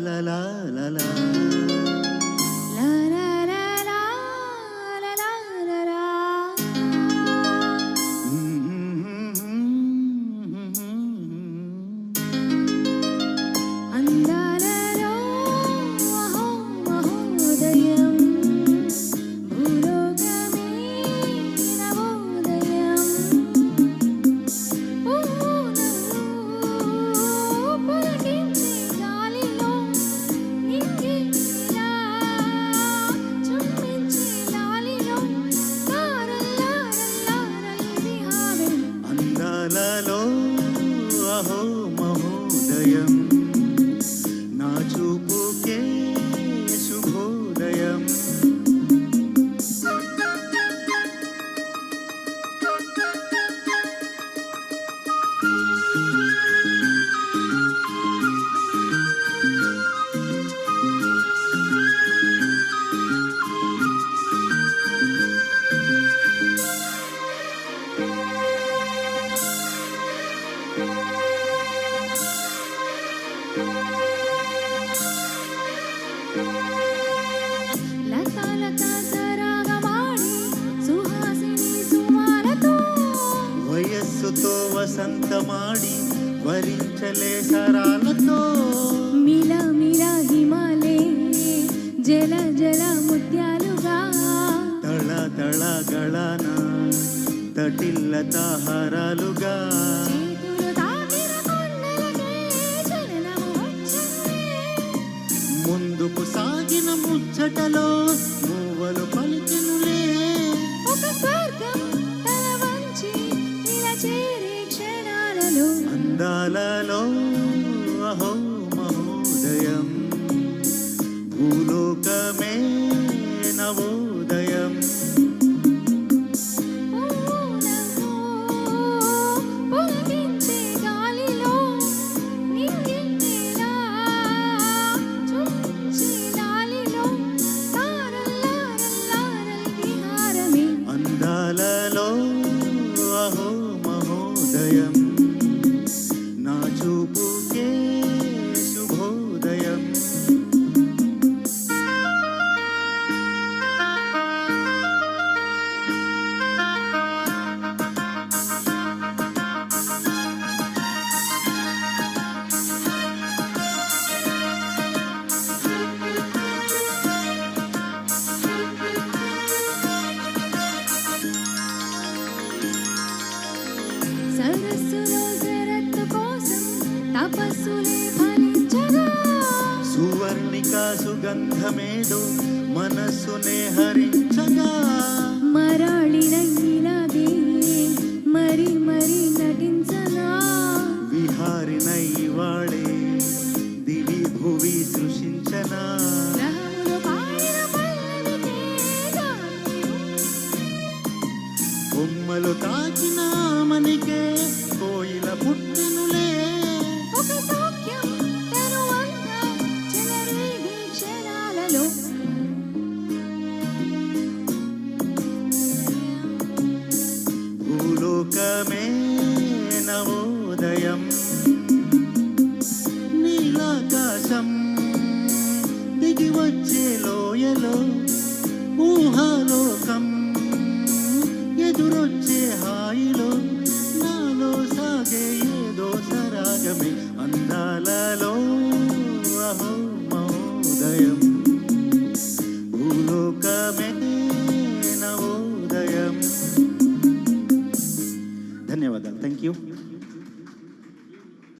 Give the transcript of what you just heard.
la la la la. వసంతమాడి వరించలే సరాలతో మిల మిల హిమాలే జల జల ముత్యాలుగా తళ తళ గళన తటిల్లత హారాలుగా చేతులు తాకిన కొండలకే చలనము వచ్చనే ముందుకు సాగిన ముచ్చటలో మూవలు పలికినులే ఒక స్వర్గం అందాలలో అహో మహోదయం. భూలోకమే నవోదయం. అందాలలో అహో మహోదయం. సుగంధమేదో మనస్సునే హరించగా. మరాళిన ఇలాగే మరి మరి నటించనా? విహారినై వాడే దివి భువి సృష్టించనా? బొమ్మలు తాకిన మనికే